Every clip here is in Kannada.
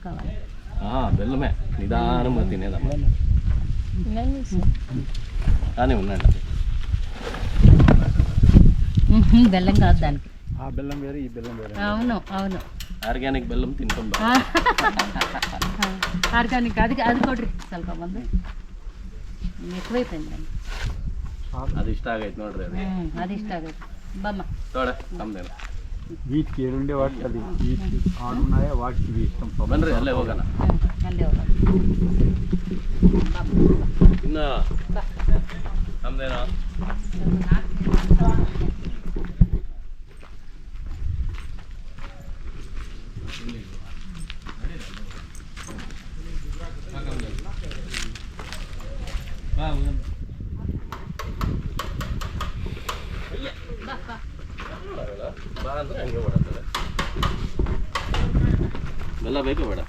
కావాలి బెల్లమే నిదానంగా తినేదమ్మా కానీ ఉండండి బెల్లం కాదు దానికి ఆ బెల్లం వేరే ఈ బెల్లం వేరే అవును అవును ఆర్గానిక్ బెల్లం తింటాం ఆర్గానిక్ అది అది కొడ్రి ಸ್ವಲ್ಪ ಬಂದು ఎక్కువైపోయింది ಅದು ಇಷ್ಟ ಆಗೈತೆ ನೋಡ್ರಿ ಅದು ಇಷ್ಟ ಆಗೈತೆ ಬಮ್ಮ ನೋಡ ನಮ್ದೇನ ಬೀಚ್ಗೆ ಎರಡೇ ವಾಟ್ಸಲ್ಲಿ ಬೀಚ್ ಆಡುನಾಯ ವಾಟ್ಸಿ ಬೀಚ್ ಬನ್ರಿ ಅಲ್ಲೇ ಹೋಗೋಣ. ಅಲ್ಲೇ ಹೋಗೋಣ. ಇನ್ನು ನಮ್ದೇನೋ? ಅಂದ್ರೆ ಹಂಗೆ ಬಿಡತ್ತದ ಬೆಲ್ಲ ಬೇಕು ಬೇಡ.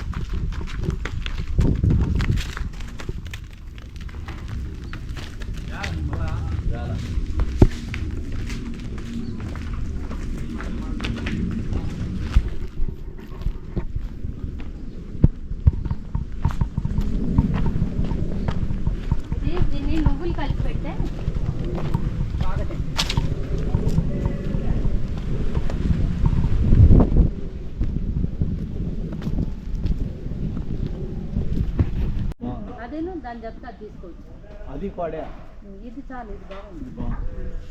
అదేను దాని జతగా అది తీసుకోవచ్చు అది పాడే ఇది చాలు ఇది బాగుంది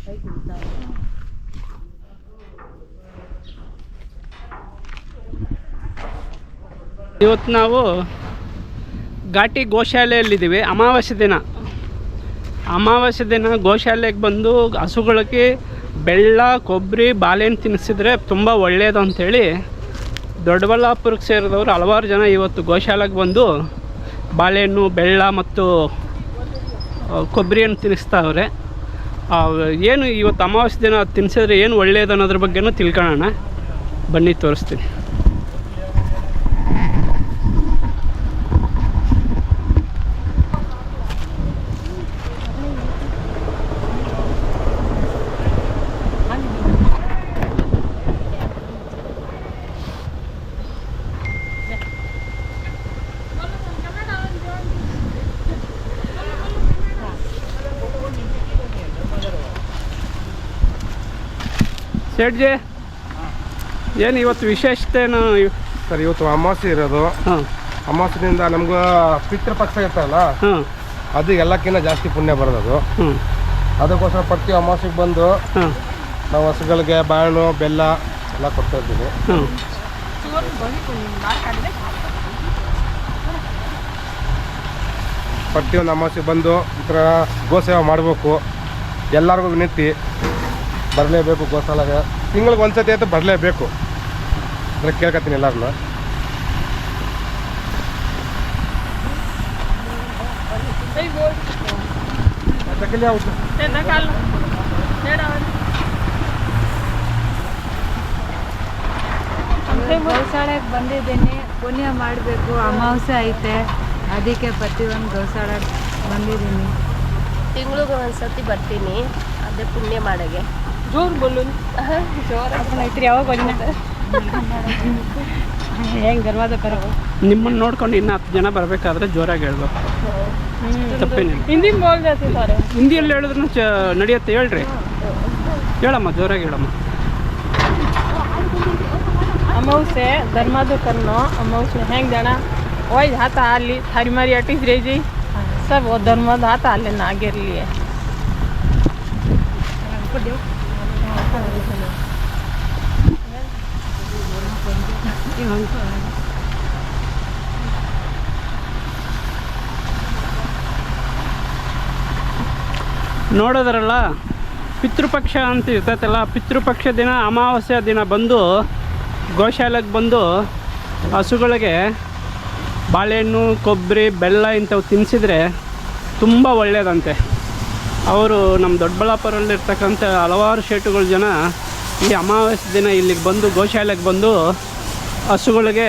పైకి ఇది చాలు ಇವತ್ತು ನಾವು ಘಾಟಿ ಗೋಶಾಲೆಯಲ್ಲಿದ್ದೀವಿ ಅಮಾವಾಸ್ಯೆ ದಿನ ಅಮಾವಾಸ್ಯೆ ದಿನ ಗೋಶಾಲೆಗೆ ಬಂದು ಹಸುಗಳಿಗೆ ಬೆಲ್ಲ ಕೊಬ್ಬರಿ ಬಾಳೆಹಣ್ಣು ತಿನ್ನಿಸಿದ್ರೆ ತುಂಬ ಒಳ್ಳೆಯದು ಅಂಥೇಳಿ ದೊಡ್ಡಬಳ್ಳಾಪುರಕ್ಕೆ ಸೇರಿದವರು ಹಲವಾರು ಜನ ಇವತ್ತು ಗೋಶಾಲೆಗೆ ಬಂದು ಬಾಳೆಹಣ್ಣು ಬೆಳ್ಳ ಮತ್ತು ಕೊಬ್ಬರಿಯನ್ನು ತಿನ್ನಿಸ್ತಾವ್ರೆ ಏನು ಇವತ್ತು ಅಮಾವಾಸ್ಯೆ ದಿನ ತಿನ್ನಿಸಿದ್ರೆ ಏನು ಒಳ್ಳೆಯದು ಅನ್ನೋದ್ರ ಬಗ್ಗೆನೂ ತಿಳ್ಕೊಳ್ಳೋಣ. ಬನ್ನಿ, ತೋರಿಸ್ತೀನಿ. ಸೇಠ್ಜಿ ಏನು ಇವತ್ತು ವಿಶೇಷತೆ ಏನು ಸರ್ ಇವತ್ತು ಅಮಾವಾಸ್ಯೆ ಇರೋದು. ಹಾಂ. ಅಮಾವಾಸ್ಯದಿಂದ ನಮ್ಗೆ ಪಿತೃಪಕ್ಷ ಇರ್ತಲ್ಲ ಹಾಂ. ಅದು ಎಲ್ಲಕ್ಕಿಂತ ಜಾಸ್ತಿ ಪುಣ್ಯ ಬರೋದು ಹ್ಞೂ ಅದಕ್ಕೋಸ್ಕರ ಪ್ರತಿ ಅಮಾವಾಸ್ಯೆಗೆ ಬಂದು ಹಾಂ. ನಾವು ಹಸುಗಳಿಗೆ ಬಾಳೆಹಣ್ಣು ಬೆಲ್ಲ ಎಲ್ಲ ಕೊಡ್ತಾ ಇದ್ದೀವಿ. ಪ್ರತಿಯೊಂದು ಅಮಾವಾಸ್ಯೆಗೆ ಬಂದು ಈ ಥರ ಗೋಸೇವೆ ಮಾಡಬೇಕು. ಎಲ್ಲರಿಗೂ ವಿನಂತಿ. ಬರಲೇಬೇಕು ಗೋಸಾಲಾಗ ತಿಂಗಳಿಗೆ ಒಂದ್ಸತಿ ಅಂತ ಬರಲೇಬೇಕು. ಅಂದ್ರೆ ಕೇಳ್ಕತ್ತೀನಿ ಎಲ್ಲರನ್ನ ಗೋಸಾಳಕ್ಕೆ ಬಂದಿದ್ದೀನಿ. ಪುಣ್ಯ ಮಾಡಬೇಕು. ಅಮಾವಾಸ್ಯೆ ಐತೆ. ಅದಕ್ಕೆ ಪ್ರತಿಯೊಂದು ಗೋಸಾಳಕ್ಕೆ ಬಂದಿದ್ದೀನಿ. ತಿಂಗಳಿಗೆ ಒಂದ್ಸತಿ ಬರ್ತೀನಿ. ಅದೇ ಪುಣ್ಯ ಮಾಡಗೆ ಜೋರು ಬಲೂನ್ ಐತ್ರಿ ಯಾವಾಗ ಹೆಂಗೆ ಗರ್ವಾದ ಬರೋ ನಿಮ್ಮನ್ನು ನೋಡ್ಕೊಂಡು ಇನ್ನು ಹತ್ತು ಜನ ಬರಬೇಕಾದ್ರೆ ಜೋರಾಗಿ ಹೇಳ್ಬೇಕು. ತಪ್ಪೇನಿಲ್ಲ. ಹಿಂದಿ ಹಿಂದಿಯಲ್ಲಿ ಹೇಳಿದ್ರು ಚ ನಡೆಯುತ್ತೆ ಹೇಳ್ರಿ. ಹೇಳಮ್ಮ ಜೋರಾಗಿ ಹೇಳಮ್ಮ. ಅಮಾವಾಸ್ಯೆ ಧರ್ಮದ ಕರ್ನೋ ಅಮಾವಾಸ್ಯೆ ಹೆಂಗೆ ಜನ ಓಯ್ ಹಾತ ಅಲ್ಲಿ ಹರಿ ಮಾರಿ ಅಟಿಸ್ರಿ ಜಿ ಸರ್ ಧರ್ಮದ ಹಾತ ಅಲ್ಲೇನ ಆಗಿರಲಿ. ನೋಡೋದ್ರಲ್ಲ? ಪಿತೃಪಕ್ಷ ಅಂತ ಇರ್ತೈತಲ್ಲ, ಪಿತೃಪಕ್ಷ ದಿನ, ಅಮಾವಾಸ್ಯ ದಿನ ಬಂದು, ಗೋಶಾಲೆಗೆ ಬಂದು ಹಸುಗಳಿಗೆ ಬಾಳೆಹಣ್ಣು, ಕೊಬ್ಬರಿ, ಬೆಲ್ಲ ಇಂಥವು ತಿನ್ನಿಸಿದ್ರೆ ತುಂಬ ಒಳ್ಳೆಯದಂತೆ ಅವರು ನಮ್ಮ ದೊಡ್ಡಬಳ್ಳಾಪುರಲ್ಲಿರ್ತಕ್ಕಂಥ ಹಲವಾರು ಶೇಟುಗಳ ಜನ ಈ ಅಮಾವಾಸ್ಯೆ ದಿನ ಇಲ್ಲಿಗೆ ಬಂದು ಗೋಶಾಲೆಗೆ ಬಂದು ಹಸುಗಳಿಗೆ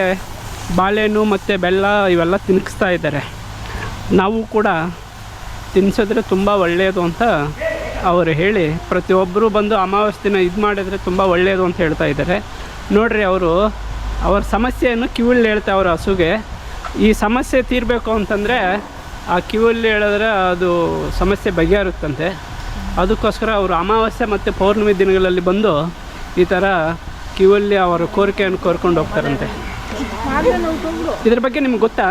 ಬಾಳೆಹಣ್ಣು ಮತ್ತು ಬೆಲ್ಲ ಇವೆಲ್ಲ ತಿನ್ನಿಸ್ತಾ ಇದ್ದಾರೆ. ನಾವು ಕೂಡ ತಿನ್ನಿಸಿದ್ರೆ ತುಂಬ ಒಳ್ಳೆಯದು ಅಂತ ಅವರು ಹೇಳಿ ಪ್ರತಿಯೊಬ್ಬರು ಬಂದು ಅಮಾವಾಸ್ಯೆ ದಿನ ಇದು ಮಾಡಿದರೆ ತುಂಬ ಒಳ್ಳೆಯದು ಅಂತ ಹೇಳ್ತಾ ಇದ್ದಾರೆ. ನೋಡ್ರಿ ಅವರು, ಅವ್ರ ಸಮಸ್ಯೆಯನ್ನು ಕಿವಿళ్ళు ಹೇಳ್ತಾರೆ ಅವ್ರ ಹಸುಗೆ. ಈ ಸಮಸ್ಯೆ ತೀರಬೇಕು ಅಂತಂದರೆ ಆ ಕಿವಲ್ಲಿ ಹೇಳಿದ್ರೆ ಅದು ಸಮಸ್ಯೆ ಬಗೆಹರುತ್ತಂತೆ. ಅದಕ್ಕೋಸ್ಕರ ಅವರು ಅಮಾವಾಸ್ಯೆ ಮತ್ತು ಪೌರ್ಣಿಮೆ ದಿನಗಳಲ್ಲಿ ಬಂದು ಈ ಥರ ಕಿವಲ್ಲಿ ಅವರ ಕೋರಿಕೆಯನ್ನು ಕೋರ್ಕೊಂಡು ಹೋಗ್ತಾರಂತೆ. ಇದ್ರ ಬಗ್ಗೆ ನಿಮ್ಗೆ ಗೊತ್ತಾ?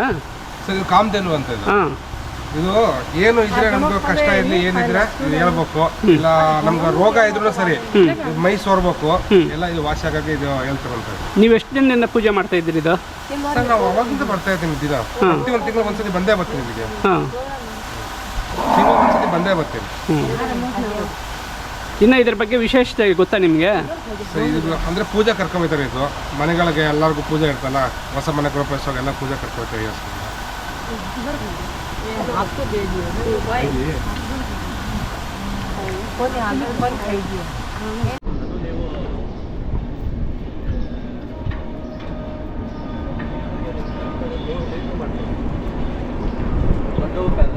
ಕಾಮಧೇನು ಅಂತ ಹಾಂ. ಇದು ಏನು ಇದ್ರೆ ನಮ್ಗೆ ಕಷ್ಟ ಇರ್ಲಿ ಏನಿದ್ರೆ ಇದು ಹೇಳ್ಬೇಕು. ಇಲ್ಲ ನಮ್ಗೆ ರೋಗ ಇದ್ರು ಸರಿ ಮೈ ಸೋರ್ಬೇಕು. ಎಲ್ಲ ಇದು ವಾಸಿ ಆಗಕ್ಕೆ ಇದು ಹೇಳ್ತಾರಂತೆ ನೀವು ಎಷ್ಟು ದಿನದಿಂದ ಪೂಜೆ ಮಾಡ್ತಾ ಇದ್ದೀರಿ ಇದು? ಸರ್ ನಾವು ಅವಾಗಿಂದ ಬರ್ತಾ ಇದ್ದೀನಿ ದಿನ. ಪ್ರತಿ ಒಂದು ತಿಂಗಳು ಒಂದ್ಸತಿ ಬಂದೇ ಬರ್ತೀನಿ ನಿಮಗೆ ಹಾಂ. ತಿಂಗಳು ಒಂದ್ಸತಿ ಬಂದೇ ಬರ್ತೀನಿ. ಇನ್ನು ಇದ್ರ ಬಗ್ಗೆ ವಿಶೇಷತೆ ಗೊತ್ತಾ ನಿಮಗೆ? ಸೊ ಇದು ಅಂದ್ರೆ ಪೂಜೆ ಕರ್ಕೊಂಬೈತಾರೆ ಇದು. ಮನೆಗಳಿಗೆ ಎಲ್ಲರಿಗೂ ಪೂಜೆ ಇರ್ತಲ್ಲ. ಹೊಸ ಮನೆ ಗೃಹಪ್ರವೇಶ ಎಲ್ಲ ಪೂಜೆ ಕರ್ಕೊಳ್ತಾರೆ आपको दे दिए ऊपर तो यहाँ पे ऊपर खरीदिए तो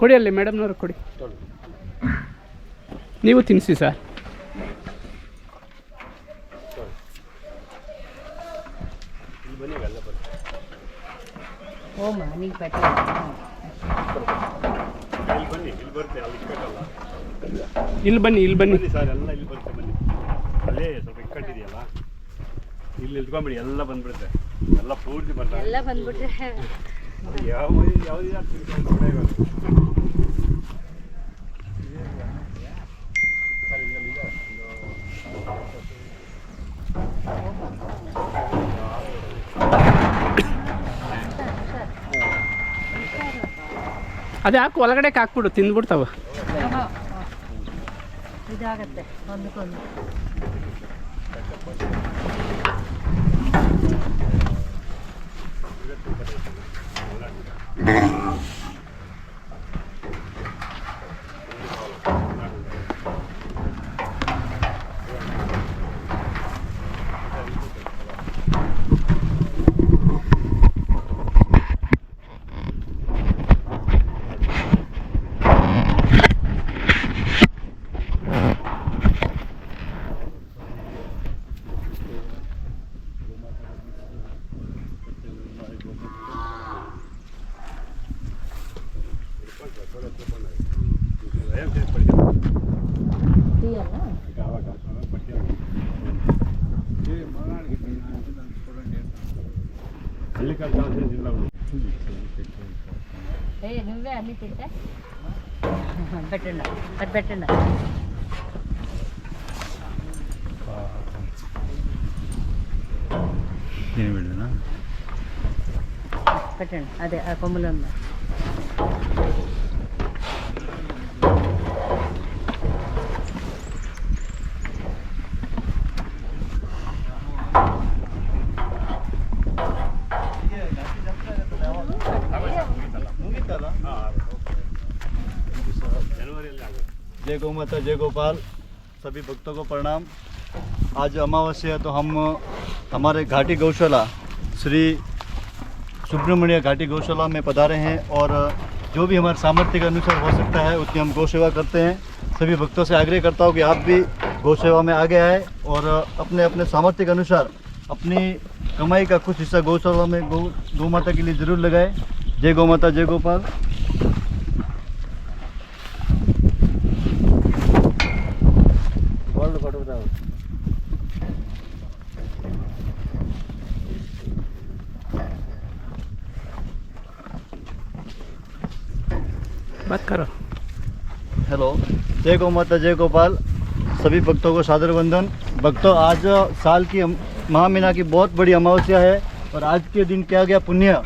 ಕೊಡಿ ಅಲ್ಲಿ ಮೇಡಮ್ನವ್ರು ಕೊಡಿ. ನೀವು ತಿನ್ನಿಸಿ ಸರ್. ಇಲ್ಲಿ ಬನ್ನಿ ಇಲ್ಲಿ ಬನ್ನಿ. ಸರ್ ಎಲ್ಲ ಇಲ್ಲಿ ಬರುತ್ತೆ ಬನ್ನಿ. ಅಲ್ಲೇ ಸ್ವಲ್ಪ ಇಕ್ಕಟ್ಟಿದೆಯಲ್ಲ? ಇಲ್ಲಿ ನಿಲ್ತ್ಕೊಂಬಿಡಿ ಎಲ್ಲ ಬಂದ್ಬಿಡುತ್ತೆ. ಎಲ್ಲ ಪೂರ್ತಿ ಬರ್ತಾರೆ ಎಲ್ಲ ಬಂದ್ಬಿಟ್ರೆ. ಯಾವ ಯಾವ್ದು ಯಾವ್ದು ಅದು ಯಾಕೆ ಒಳಗಡೆ ಹಾಕ್ಬಿಡು ತಿಂದ್ಬಿಡ್ತಾವ. ಇದಾಗತ್ತೆ ಒಂದಕ್ಕೊಂದು money filter? better not, but better not. దీని వెళ్ళినా పెట్టండి అదే ఆ కొమ్ములు ఉన్నాయి गौ माता जय गोपाल। सभी भक्तों को प्रणाम। आज अमावस्या है तो हम, हमारे घाटी गौशाला, श्री सुब्रमण्य घाटी गौशाला में पधारे हैं और जो भी हमारे सामर्थ्य के अनुसार हो सकता है, उतनी हम गौ सेवा करते हैं। सभी भक्तों से आग्रह करता हूँ कि आप भी गौ सेवा में आगे आए और अपने अपने सामर्थ्य के अनुसार अपनी कमाई का कुछ हिस्सा गौशाला में गौ गौ माता के लिए ज़रूर लगाए। जय गौ माता, जय गोपाल। जय गौ माता, जय गोपाल। सभी भक्तों को सादर वंदन। भक्तों, आज साल की अम- महा महीना की बहुत बड़ी अमावस्या है और आज के दिन क्या गया पुण्य?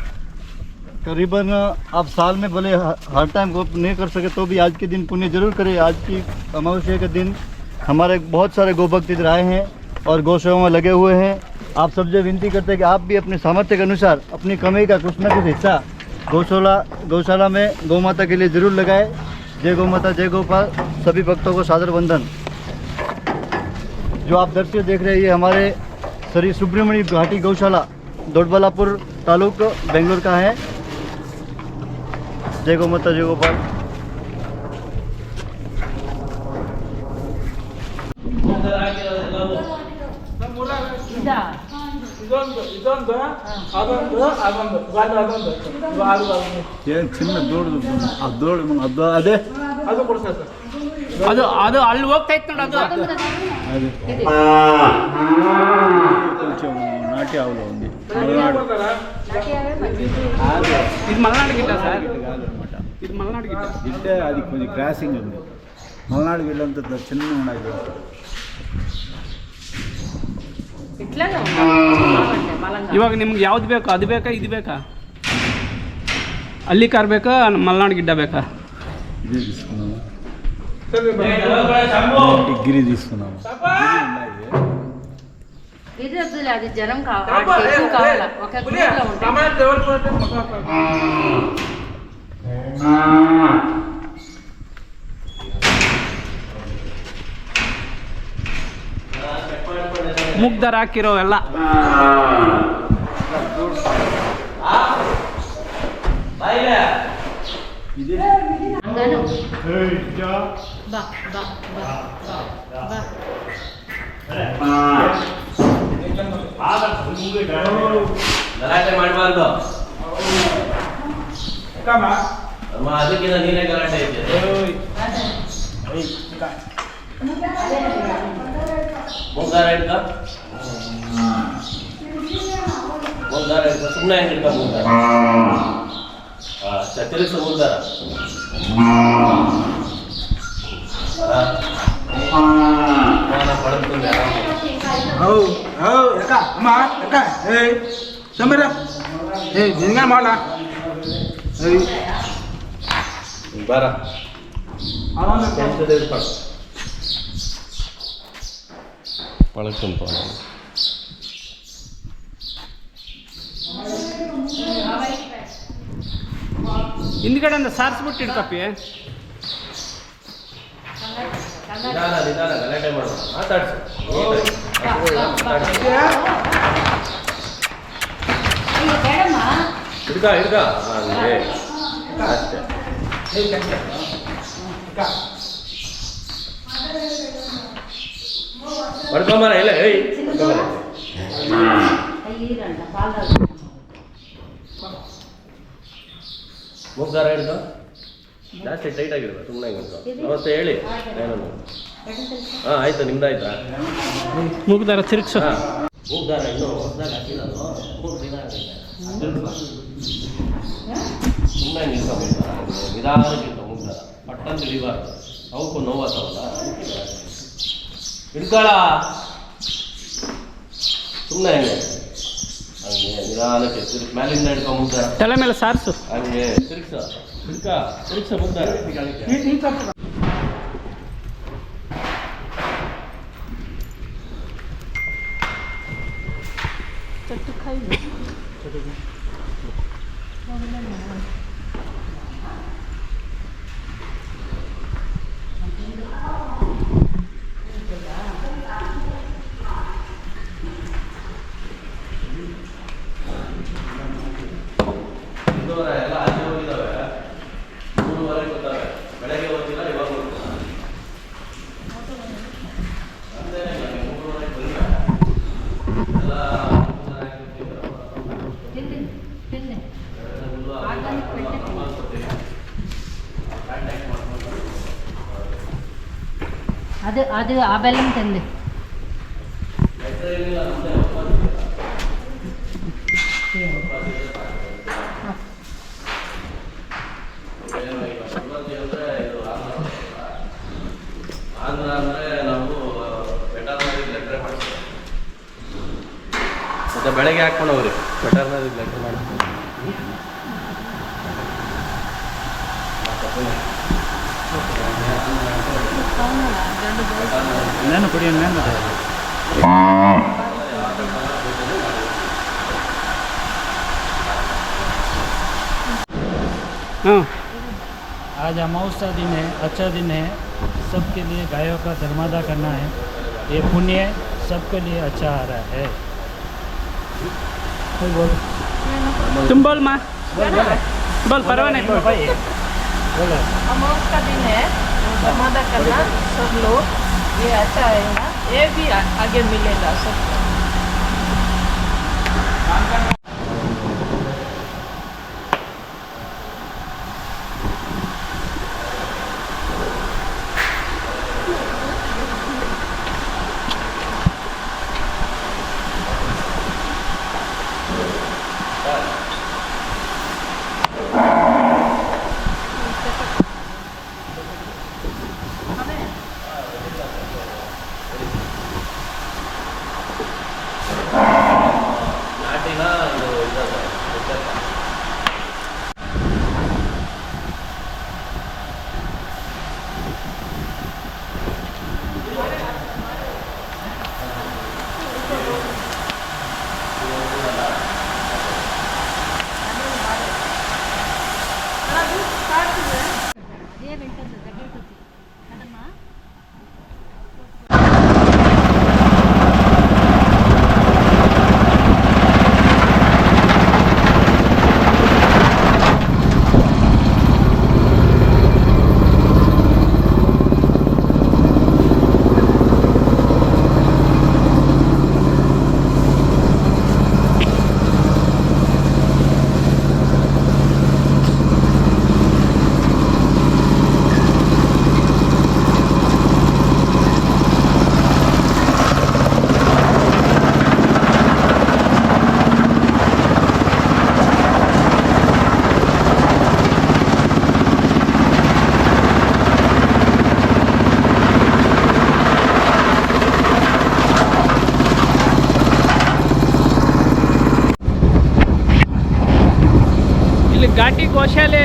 करीबन आप साल में भले हर टाइम को नहीं कर सके तो भी आज के दिन पुण्य ज़रूर करें। आज की अमावस्या के दिन हमारे बहुत सारे गोभक्त इधर आए हैं और गौ सेवा में लगे हुए हैं। आप सबसे विनती करते हैं कि आप भी अपने सामर्थ्य के अनुसार, अपनी कमाई का कुछ ना कुछ हिस्सा गौशाला गौशाला में गौ माता के लिए ज़रूर लगाए। जय गौ माता जय गोपाल सभी भक्तों को सादर वंदन। जो आप दृश्य देख रहे हैं ये हमारे श्री सुब्रमण्य घाटी गौशाला दोडबलापुर तालुक बेंगलोर का है। जय गौ माता जय गोपाल ಇದೊಂದು ಇದೊಂದು ಅದೊಂದು ಏನು ಚಿನ್ನ ಅದು ಅದು? ಅದೇ ಅದು. ಅದು ಅದು ಅಲ್ಲಿ ಹೋಗ್ತಾ ಅದು. ಅದು. ನಾಟಿ ಅವಲು ಒಂದು ಮಲೆನಾಡು. ಇದು ಮಲೆನಾಡು ಗಿಡ್ಡ ಸರ್. ಇದು ಮಲೆನಾಡು ಗಿಡ್ಡ ಗಿಡ್ಡ ಅದಕ್ಕೆ ಕೊಂಚ ಕ್ರಾಸಿಂಗ್ ಮಲೆನಾಡು ಗಿಡ್ಡ ಅಂತ ಚಿನ್ನ ಉಂಡಾಗಿದೆ ఇట్లానే ఉంది మలంగా ಇವಾಗ ನಿಮ್ಗೆ ಯಾವ್ದು ಬೇಕು ಅದು ಬೇಕಾ ಇದು ಬೇಕಾ ಅಲ್ಲಿ ಕಾರ್ ಬೇಕಾ ಮಲೆನಾಡು ಗಿಡ್ಡ ಬೇಕಾ ఇదే తీసుకున్నాము డిగ్రీ తీసుకున్నాము ఇది వద్దులే అది జ్వరం కావాలి ఎక్కువ కావాలా ఒక గ్రూప్ లో ఉంటాయి ಬಾ ಗಲಾಟೆ ಮಾಡಬಾರ್ದು. ಅದಕ್ಕಿಂತ ನೀನೇ ಗಲಾಟೆ ಐತೆ ಮುಂಗಾರ ಹಿಡ್ಕ ಮುಂಗಾರ ಹಿಡ್ಕ ಸುಮ್ಮನೆ ಹೆಂಗೆ ಹಿಡ್ಕ ಮುಂಗಾರ ಹಾಂ. ತಿರುಗಿಸು ಮುಂಗಾರ ಪಡ್ಕೊಂಡು ಬಾರ. ಪಳಕ್ಕೊಂತ ಹಿಂದ್ಗಡೆಯಿಂದ ಸಾರಿಸ್ಬಿಟ್ಟು ಇಡ್ಕಪ್ಪಿ ನಿಧಾನ ನಿಧಾನ ಗಲಾಟೆ ಮಾಡು ಮಾತಾಡ್ಸು ಮಾತಾಡ್ಸು ಹಿಡ್ಕ ಹಿಡ್ಕ ಹಂಗೆ ಅಷ್ಟೇ ಪಡ್ಕೊಂಬರ ಇಲ್ಲ ಏಯ್ ಪಡ್ಕೊಂಬರ ಪಾಲ ಮುಗ್ಗಾರ ಹಿಡ್ಕೊ ಜಾಸ್ತಿ ಟೈಟ್ ಆಗಿರ್ಬೇಕು ಸುಮ್ಮನೆ ಹಿಂಗೆ ನಮಸ್ತೆ ಹೇಳಿ. ಏನನ್ನು ಹಾಂ ಆಯ್ತು ನಿಮ್ದಾಯ್ತಾ ಮುಗ್ದರ ತಿರುಗ್ಸು. ಹಾಂ. ಮೂಗ್ದಾರ ಇನ್ನೂ ಹೊಸದಾಗಿ ಹಾಕಿರೋದು ಮೂರು ದಿನ ಆಗಿದೆ ಸುಮ್ಮನೆ ನಿಲ್ಕೋಬೇಕು ನಿಧಾನಕ್ಕೆ ಇರ್ತಾವೆ ಮೂಗ್ದಾರ. ಪಟ್ಟಂತ ಹಿಡಿಬಾರ್ದು. ಅವಕ್ಕೂ ನೋವಾಗ್ತಾವಲ್ಲ? ಹಿಡ್ಕೊಳ. ಸುಮ್ಮನೆ ಹಂಗೆ ಹಂಗೆ ನಿಧಾನಕ್ಕೆ ತಿರುಗಿ ಮೇಲಿಂದ ಹಿಡ್ಕೊ ಮುಗ್ದಾರ ತಲೆ ಮೇಲೆ ಸಾರಿಸು. ಹಂಗೆ ತಿರುಗ್ಸ. ಅದು ಅದು ಆ ಬೆಲ್ಲಂ ತಂದೆ என்னென்ன பொடி என்னென்ன आज अमावस्या दिन है अच्छा दिन है। सबके लिए गायों का धर्मादा करना है। ये पुण्य सबके लिए अच्छा आ रहा है। बोल। तुम बोल माँ। बोल बोल। परवा नहीं। बोल भाई। बोलो। अमावस का दिन है धर्मादा करना सब लोग। ये अच्छा है ना ये भी आ- आगे मिलेगा सबको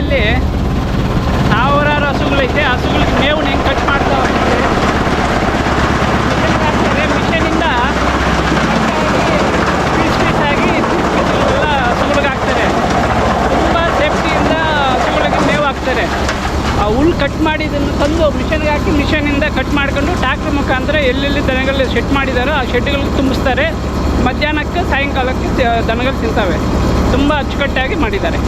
ಗೋಶಾಲೆಯಲ್ಲಿ ಸಾವಿರಾರು ಹಸುಗಳೈತೆ ಹಸುಗಳಿಗೆ ಮೇವು ಹೆಂಗೆ ಕಟ್ ಮಾಡ್ತಾ ಹೋಗ್ತಾರೆ ಮಿಷನಿಂದ ಪೀಸ್ ಪೀಸ್ ಆಗಿ ಎಲ್ಲ ಹಸುಗಳಿಗೆ ಹಾಕ್ತಾರೆ. ತುಂಬ ಸೇಫ್ಟಿಯಿಂದ ಹಸುಗಳಿಗೆ ಮೇವು ಹಾಕ್ತಾರೆ. ಆ ಹುಲ್ ಕಟ್ ಮಾಡಿದ್ದನ್ನು ತಂದು ಮಿಷನ್ಗೆ ಹಾಕಿ ಮಿಷನಿಂದ ಕಟ್ ಮಾಡ್ಕೊಂಡು ಟ್ಯಾಕ್ಟ್ರ್ ಮುಖಾಂತರ ಎಲ್ಲೆಲ್ಲಿ ದನಗಳಲ್ಲಿ ಶೆಡ್ ಮಾಡಿದಾರೋ ಆ ಶೆಡ್ಗಳಿಗೆ ತುಂಬಿಸ್ತಾರೆ. ಮಧ್ಯಾಹ್ನಕ್ಕೆ, ಸಾಯಂಕಾಲಕ್ಕೆ ದನಗಳು ತಿಂತಾವೆ. ತುಂಬ ಅಚ್ಚುಕಟ್ಟಾಗಿ ಮಾಡಿದ್ದಾರೆ.